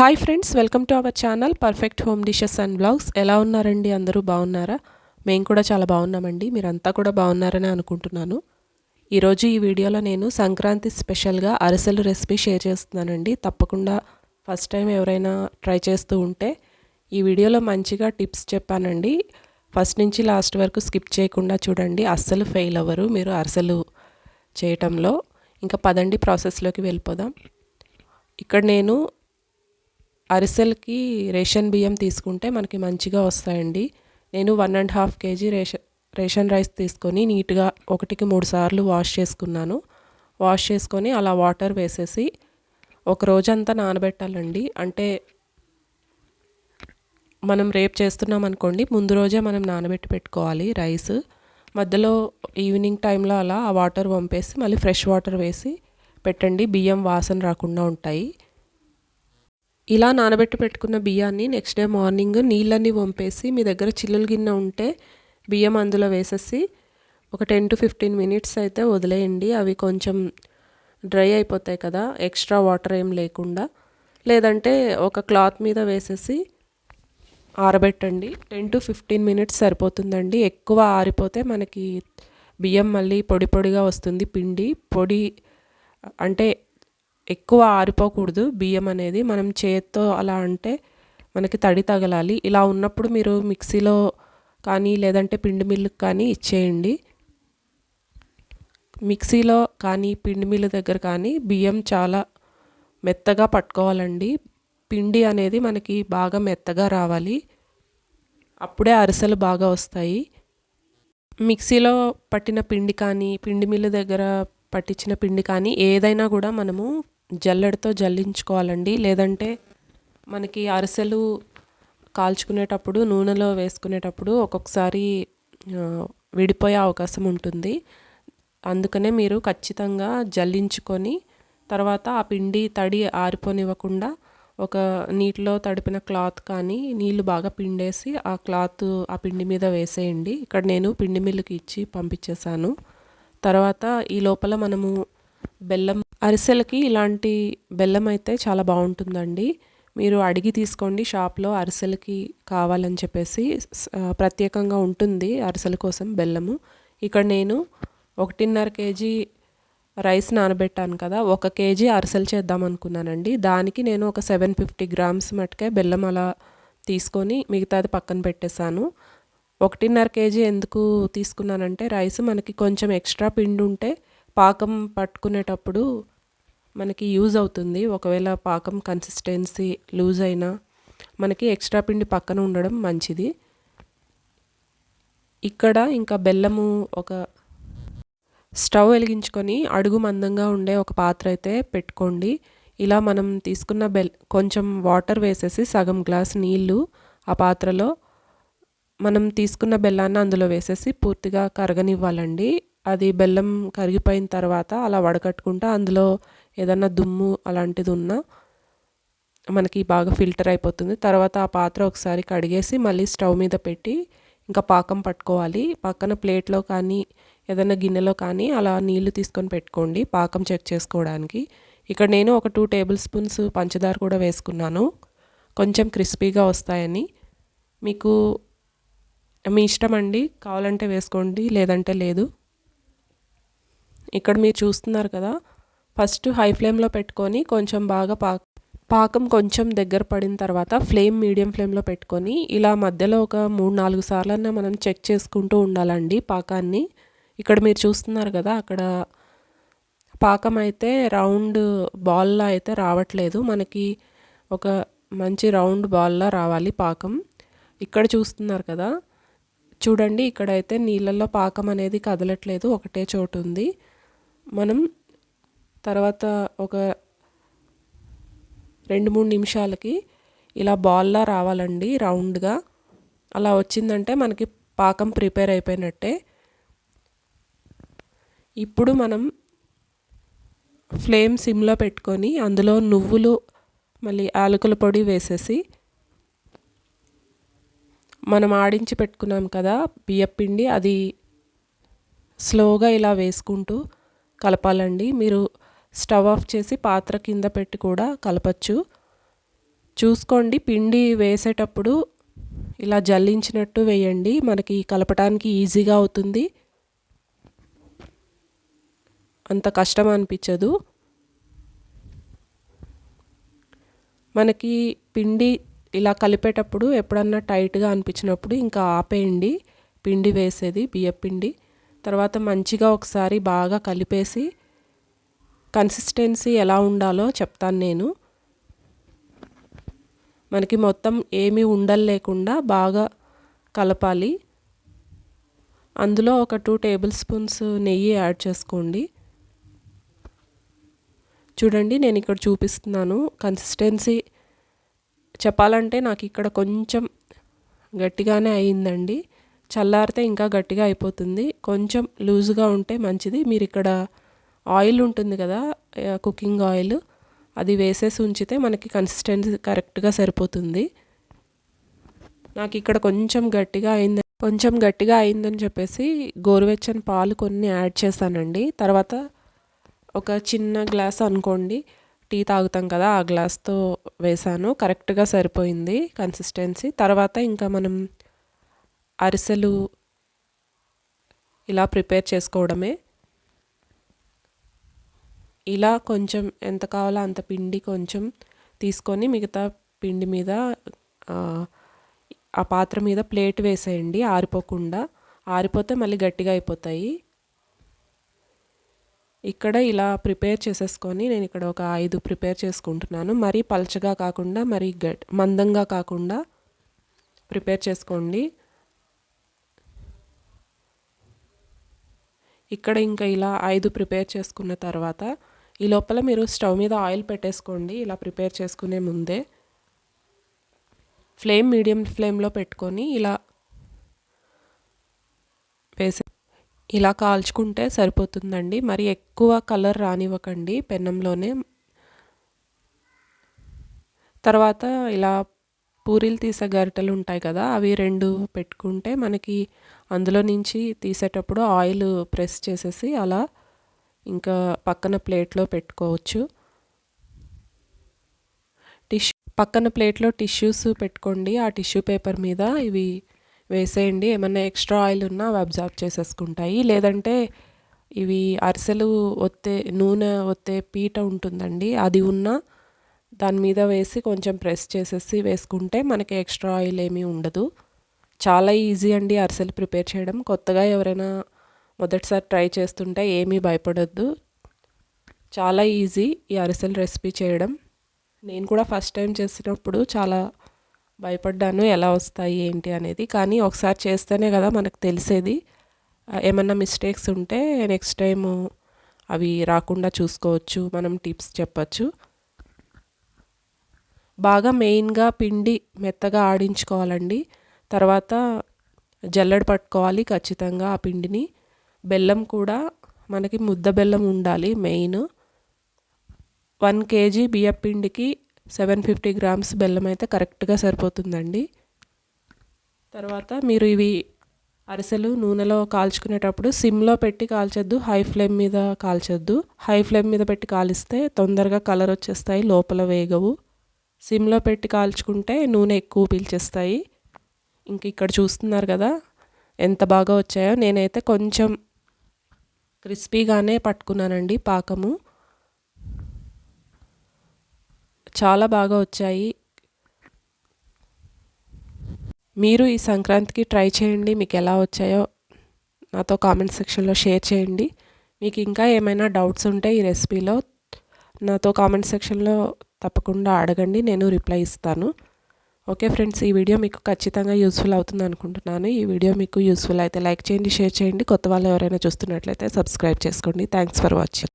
Hi friends welcome to our channel perfect home dishes and blogs ఎలా ఉన్నారండి? అందరూ బాగున్నారా? మేము కూడా చాలా బాగున్నామండి. మీరంతా కూడా బాగున్నారని అనుకుంటున్నాను. ఈరోజు ఈ వీడియోలో నేను సంక్రాంతి స్పెషల్గా అరిసెలు రెసిపీ షేర్ చేస్తున్నానండి. తప్పకుండా ఫస్ట్ టైం ఎవరైనా ట్రై చేస్తూ ఉంటే ఈ వీడియోలో మంచిగా టిప్స్ చెప్పానండి. ఫస్ట్ నుంచి లాస్ట్ వరకు స్కిప్ చేయకుండా చూడండి. అస్సలు ఫెయిల్ అవ్వరు మీరు అరిసెలు చేయటంలో. ఇంకా పదండి ప్రాసెస్లోకి వెళ్ళిపోదాం. ఇక్కడ నేను అరిసెలకి రేషన్ బియ్యం తీసుకుంటే మనకి మంచిగా వస్తాయండి. నేను one and half KG ration ration rice తీసుకొని నీట్గా ఒకటికి మూడు సార్లు వాష్ చేసుకున్నాను. వాష్ చేసుకొని అలా వాటర్ వేసేసి ఒక రోజంతా నానబెట్టాలండి. అంటే మనం రేపు చేస్తున్నాం అనుకోండి ముందు రోజే మనం నానబెట్టి పెట్టుకోవాలి రైస్. మధ్యలో ఈవినింగ్ టైంలో అలా ఆ వాటర్ పంపేసి మళ్ళీ ఫ్రెష్ వాటర్ వేసి పెట్టండి. బియ్యం వాసన రాకుండా ఉంటాయి. ఇలా నానబెట్టి పెట్టుకున్న బియ్యాన్ని నెక్స్ట్ డే మార్నింగ్ నీళ్ళన్నీ వంపేసి మీ దగ్గర చిల్లులు గిన్నె ఉంటే బియ్యం అందులో వేసేసి ఒక టెన్ టు ఫిఫ్టీన్ మినిట్స్ అయితే వదిలేయండి. అవి కొంచెం డ్రై అయిపోతాయి కదా ఎక్స్ట్రా వాటర్ ఏం లేకుండా. లేదంటే ఒక క్లాత్ మీద వేసేసి ఆరబెట్టండి. టెన్ టు ఫిఫ్టీన్ మినిట్స్ సరిపోతుందండి. ఎక్కువ ఆరిపోతే మనకి బియ్యం మళ్ళీ పొడి పొడిగా వస్తుంది. పిండి పొడి అంటే ఎక్కువ ఆరిపోకూడదు. బియ్యం అనేది మనం చేత్తో అలా అంటే మనకి తడి తగలాలి. ఇలా ఉన్నప్పుడు మీరు మిక్సీలో కానీ లేదంటే పిండి మిల్లుకి కానీ ఇచ్చేయండి. మిక్సీలో కానీ పిండి మిల్లు దగ్గర కానీ బియ్యం చాలా మెత్తగా పట్టుకోవాలండి. పిండి అనేది మనకి బాగా మెత్తగా రావాలి. అప్పుడే అరిసెలు బాగా వస్తాయి. మిక్సీలో పట్టిన పిండి కానీ పిండి మిల్లు దగ్గర పట్టించిన పిండి కానీ ఏదైనా కూడా మనము జల్లెడతో జల్లించుకోవాలండి. లేదంటే మనకి అరిసెలు కాల్చుకునేటప్పుడు నూనెలో వేసుకునేటప్పుడు ఒక్కొక్కసారి విడిపోయే అవకాశం ఉంటుంది. అందుకనే మీరు ఖచ్చితంగా జల్లించుకొని తర్వాత ఆ పిండి తడి ఆరిపోనివ్వకుండా ఒక నీటిలో తడిపిన క్లాత్ కానీ నీళ్ళు బాగా పిండేసి ఆ క్లాత్ ఆ పిండి మీద వేసేయండి. ఇక్కడ నేను పిండి మిల్లుకి ఇచ్చి పంపించేశాను. తర్వాత ఈ లోపల మనము బెల్లం అరిసెలకి ఇలాంటి బెల్లం అయితే చాలా బాగుంటుందండి. మీరు అడిగి తీసుకోండి షాప్లో అరిసెలకి కావాలని చెప్పేసి ప్రత్యేకంగా ఉంటుంది అరిసెల కోసం బెల్లము. ఇక్కడ నేను ఒకటిన్నర కేజీ రైస్ నానబెట్టాను కదా ఒక కేజీ అరిసెలు చేద్దాం అనుకున్నానండి. దానికి నేను ఒక సెవెన్ ఫిఫ్టీ గ్రామ్స్ మటుకే బెల్లం అలా తీసుకొని మిగతాది పక్కన పెట్టేశాను. ఒకటిన్నర కేజీ ఎందుకు తీసుకున్నానంటే రైస్ మనకి కొంచెం ఎక్స్ట్రా పిండి ఉంటే పాకం పట్టుకునేటప్పుడు మనకి యూజ్ అవుతుంది. ఒకవేళ పాకం కన్సిస్టెన్సీ లూజ్ అయినా మనకి ఎక్స్ట్రా పిండి పక్కన ఉండడం మంచిది. ఇక్కడ ఇంకా బెల్లము ఒక స్టవ్ వెలిగించుకొని అడుగు మందంగా ఉండే ఒక పాత్ర అయితే పెట్టుకోండి. ఇలా మనం తీసుకున్న బెల్ కొంచెం వాటర్ వేసేసి సగం గ్లాస్ నీళ్ళు ఆ పాత్రలో మనం తీసుకున్న బెల్లాన్ని అందులో వేసేసి పూర్తిగా కరగనివ్వాలండి. అది బెల్లం కరిగిపోయిన తర్వాత అలా వడకట్టుకుంటా అందులో ఏదన్నా దుమ్ము అలాంటిది ఉన్నా మనకి బాగా ఫిల్టర్ అయిపోతుంది. తర్వాత ఆ పాత్ర ఒకసారి కడిగేసి మళ్ళీ స్టవ్ మీద పెట్టి ఇంకా పాకం పట్టుకోవాలి. పక్కన ప్లేట్లో కానీ ఏదైనా గిన్నెలో కానీ అలా నీళ్ళు తీసుకొని పెట్టుకోండి పాకం చెక్ చేసుకోవడానికి. ఇక్కడ నేను ఒక టూ టేబుల్ స్పూన్స్ పంచదార కూడా వేసుకున్నాను. కొంచెం క్రిస్పీగా వస్తాయని. మీకు మీ ఇష్టం అండి. కావాలంటే వేసుకోండి లేదంటే లేదు. ఇక్కడ మీరు చూస్తున్నారు కదా ఫస్ట్ హై ఫ్లేమ్లో పెట్టుకొని కొంచెం బాగా పా పాకం కొంచెం దగ్గర పడిన తర్వాత ఫ్లేమ్ మీడియం ఫ్లేమ్లో పెట్టుకొని ఇలా మధ్యలో ఒక మూడు నాలుగు సార్లన్నా మనం చెక్ చేసుకుంటూ ఉండాలండి పాకాన్ని. ఇక్కడ మీరు చూస్తున్నారు కదా అక్కడ పాకం అయితే రౌండ్ బాల్లా అయితే రావట్లేదు. మనకి ఒక మంచి రౌండ్ బాల్లా రావాలి పాకం. ఇక్కడ చూస్తున్నారు కదా చూడండి ఇక్కడైతే నీళ్ళల్లో పాకం అనేది కదలట్లేదు ఒకటే చోటు ఉంది. మనం తర్వాత ఒక రెండు మూడు నిమిషాలకి ఇలా బాల్లా రావాలండి రౌండ్గా. అలా వచ్చిందంటే మనకి పాకం ప్రిపేర్ అయిపోయినట్టే. ఇప్పుడు మనం ఫ్లేమ్ సిమ్లో పెట్టుకొని అందులో నువ్వులు మళ్ళీ యాలకుల పొడి వేసేసి మనం ఆడించి పెట్టుకున్నాం కదా బియ్యపిండి అది స్లోగా ఇలా వేసుకుంటూ కలపాలండి. మీరు స్టవ్ ఆఫ్ చేసి పాత్ర కింద పెట్టి కూడా కలపచ్చు. చూసుకోండి పిండి వేసేటప్పుడు ఇలా జల్లించినట్టు వేయండి. మనకి కలపటానికి ఈజీగా అవుతుంది. అంత కష్టం అనిపించదు. మనకి పిండి ఇలా కలిపేటప్పుడు ఎప్పుడన్నా టైట్గా అనిపించినప్పుడు ఇంకా ఆపేయండి. పిండి వేసేది బియ్య పిండి. తర్వాత మంచిగా ఒకసారి బాగా కలిపేసి కన్సిస్టెన్సీ ఎలా ఉండాలో చెప్తాను నేను. మనకి మొత్తం ఏమీ ఉండలు లేకుండా బాగా కలపాలి. అందులో ఒక టూ టేబుల్ స్పూన్స్ నెయ్యి యాడ్ చేసుకోండి. చూడండి నేను ఇక్కడ చూపిస్తున్నాను. కన్సిస్టెన్సీ చెప్పాలంటే నాకు ఇక్కడ కొంచెం గట్టిగానే అయిందండి. చల్లారితే ఇంకా గట్టిగా అయిపోతుంది. కొంచెం లూజ్గా ఉంటే మంచిది. మీరు ఇక్కడ ఆయిల్ ఉంటుంది కదా కుకింగ్ ఆయిల్ అది వేసేసి ఉంచితే మనకి కన్సిస్టెన్సీ కరెక్ట్గా సరిపోతుంది. నాకు ఇక్కడ కొంచెం గట్టిగా అయింది. కొంచెం గట్టిగా అయిందని చెప్పేసి గోరువెచ్చని పాలు కొన్ని యాడ్ చేశానండి. తర్వాత ఒక చిన్న గ్లాస్ అనుకోండి. టీ తాగుతాం కదా ఆ గ్లాస్తో వేసాను కరెక్ట్గా సరిపోయింది కన్సిస్టెన్సీ. తర్వాత ఇంకా మనం అరిసెలు ఇలా ప్రిపేర్ చేసుకోవడమే. ఇలా కొంచెం ఎంత కావాలో అంత పిండి కొంచెం తీసుకొని మిగతా పిండి మీద ఆ పాత్ర మీద ప్లేట్ వేసేయండి ఆరిపోకుండా. ఆరిపోతే మళ్ళీ గట్టిగా అయిపోతాయి. ఇక్కడ ఇలా ప్రిపేర్ చేసేసుకొని నేను ఇక్కడ ఒక ఐదు ప్రిపేర్ చేసుకుంటున్నాను. మరీ పల్చగా కాకుండా మరీ గట్ మందంగా కాకుండా ప్రిపేర్ చేసుకోండి. ఇక్కడ ఇంకా ఇలా ఐదు ప్రిపేర్ చేసుకున్న తర్వాత ఈ లోపల మీరు స్టవ్ మీద ఆయిల్ పెట్టేసుకోండి. ఇలా ప్రిపేర్ చేసుకునే ముందే ఫ్లేమ్ మీడియం ఫ్లేమ్లో పెట్టుకొని ఇలా వేసే ఇలా కాల్చుకుంటే సరిపోతుందండి. మరి ఎక్కువ కలర్ రానివ్వకండి పెన్నంలోనే తర్వాత ఇలా పూరీలు తీసే గరిటెలు ఉంటాయి కదా అవి రెండు పెట్టుకుంటే మనకి అందులో నుంచి తీసేటప్పుడు ఆయిల్ ప్రెస్ చేసేసి అలా ఇంకా పక్కన ప్లేట్లో పెట్టుకోవచ్చు. టిష్యూ పక్కన ప్లేట్లో టిష్యూస్ పెట్టుకోండి. ఆ టిష్యూ పేపర్ మీద ఇవి వేసేయండి. ఏమన్నా ఎక్స్ట్రా ఆయిల్ ఉన్నా అవి అబ్జార్బ్ చేసేసుకుంటాయి. లేదంటే ఇవి అరిసెలు ఒత్తే నూనె ఒత్తే పీట ఉంటుందండి. అది ఉన్నా దాని మీద వేసి కొంచెం ప్రెస్ చేసేసి వేసుకుంటే మనకి ఎక్స్ట్రా ఆయిల్ ఏమీ ఉండదు. చాలా ఈజీ అండి అరిసెలు ప్రిపేర్ చేయడం. కొత్తగా ఎవరైనా మొదటిసారి ట్రై చేస్తుంటే ఏమీ భయపడొద్దు. చాలా ఈజీ ఈ అరిసెల రెసిపీ చేయడం. నేను కూడా ఫస్ట్ టైం చేసినప్పుడు చాలా భయపడ్డాను ఎలా వస్తాయి ఏంటి అనేది. కానీ ఒకసారి చేస్తేనే కదా మనకు తెలిసేది. ఏమన్నా మిస్టేక్స్ ఉంటే నెక్స్ట్ టైం అవి రాకుండా చూసుకోవచ్చు మనం టిప్స్ చెప్పచ్చు. బాగా మెయిన్గా పిండి మెత్తగా ఆడించుకోవాలండి. తర్వాత జల్లెడ పట్టుకోవాలి ఖచ్చితంగా ఆ పిండిని. బెల్లం కూడా మనకి ముద్ద బెల్లం ఉండాలి మెయిన్. వన్ కేజీ బియ్యపిండికి సెవెన్ ఫిఫ్టీ గ్రామ్స్ బెల్లం అయితే కరెక్ట్గా సరిపోతుందండి. తర్వాత మీరు ఇవి అరిసెలు నూనెలో కాల్చుకునేటప్పుడు సిమ్లో పెట్టి కాల్చొద్దు హై ఫ్లేమ్ మీద కాల్చొద్దు. హై ఫ్లేమ్ మీద పెట్టి కాలిస్తే తొందరగా కలర్ వచ్చేస్తాయి లోపల వేగవు. సిమ్లో పెట్టి కాల్చుకుంటే నూనె ఎక్కువ పీల్చేస్తాయి. ఇంక ఇక్కడ చూస్తున్నారు కదా ఎంత బాగా వచ్చాయో. నేనైతే కొంచెం క్రిస్పీగానే పట్టుకున్నానండి పాకము. చాలా బాగా వచ్చాయి. మీరు ఈ సంక్రాంతికి ట్రై చేయండి. మీకు ఎలా వచ్చాయో నాతో కామెంట్ సెక్షన్లో షేర్ చేయండి. మీకు ఇంకా ఏమైనా డౌట్స్ ఉంటే ఈ రెసిపీలో నాతో కామెంట్ సెక్షన్లో తప్పకుండా అడగండి. నేను రిప్లై ఇస్తాను. ఓకే ఫ్రెండ్స్ ఈ వీడియో మీకు ఖచ్చితంగా యూస్ఫుల్ అవుతుంది అనుకుంటున్నాను. ఈ వీడియో మీకు యూస్ఫుల్ అయితే లైక్ చేయండి షేర్ చేయండి. కొత్త వాళ్ళు ఎవరైనా చూస్తున్నట్లయితే సబ్స్క్రైబ్ చేసుకోండి. Thanks for watching.